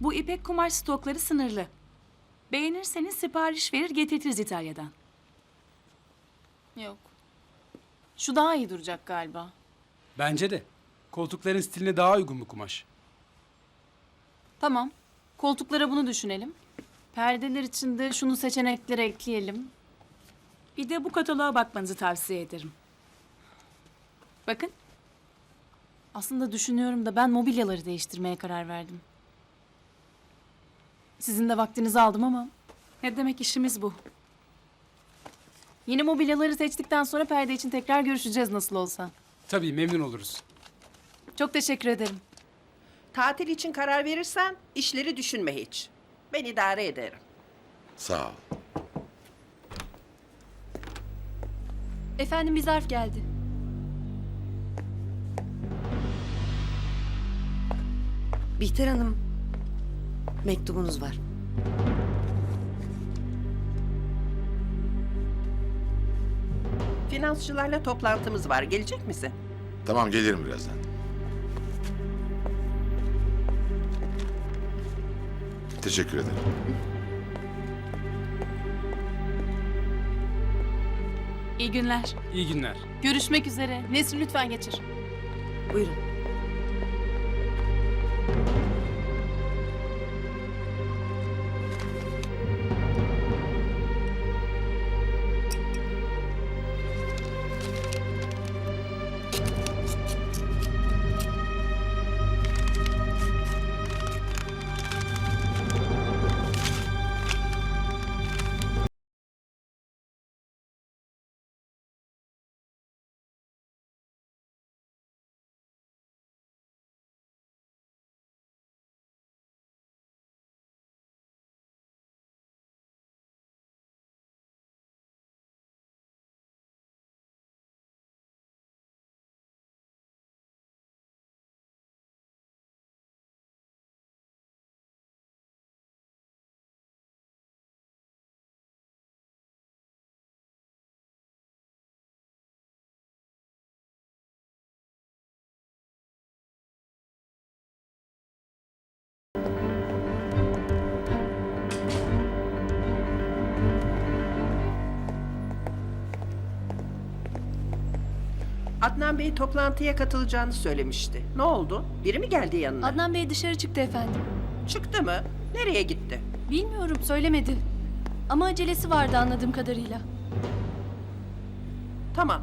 Bu ipek kumaş stokları sınırlı. Beğenirseniz sipariş verir getirtiriz İtalya'dan. Yok. Şu daha iyi duracak galiba. Bence de. Koltukların stiline daha uygun bu kumaş. Tamam. Koltuklara bunu düşünelim. Perdeler için de şunu seçeneklere ekleyelim. Bir de bu kataloğa bakmanızı tavsiye ederim. Bakın Aslında düşünüyorum da ben mobilyaları değiştirmeye karar verdim. Sizin de vaktinizi aldım ama ne demek işimiz bu. yeni mobilyaları seçtikten sonra perde için tekrar görüşeceğiz nasıl olsa. Tabii memnun oluruz. Çok teşekkür ederim. Tatil için karar verirsen işleri düşünme hiç. Ben idare ederim. Sağ ol. Efendim bir zarf geldi. Bihter Hanım, mektubunuz var. Finansçılarla toplantımız var. Gelecek misin? Tamam gelirim birazdan. Teşekkür ederim. İyi günler. İyi günler. Görüşmek üzere. Nesrin lütfen geçir. Buyurun. Adnan Bey toplantıya katılacağını söylemişti. Ne oldu? Biri mi geldi yanına? Adnan Bey dışarı çıktı efendim. Çıktı mı? Nereye gitti? Bilmiyorum söylemedi. Ama acelesi vardı anladığım kadarıyla. Tamam.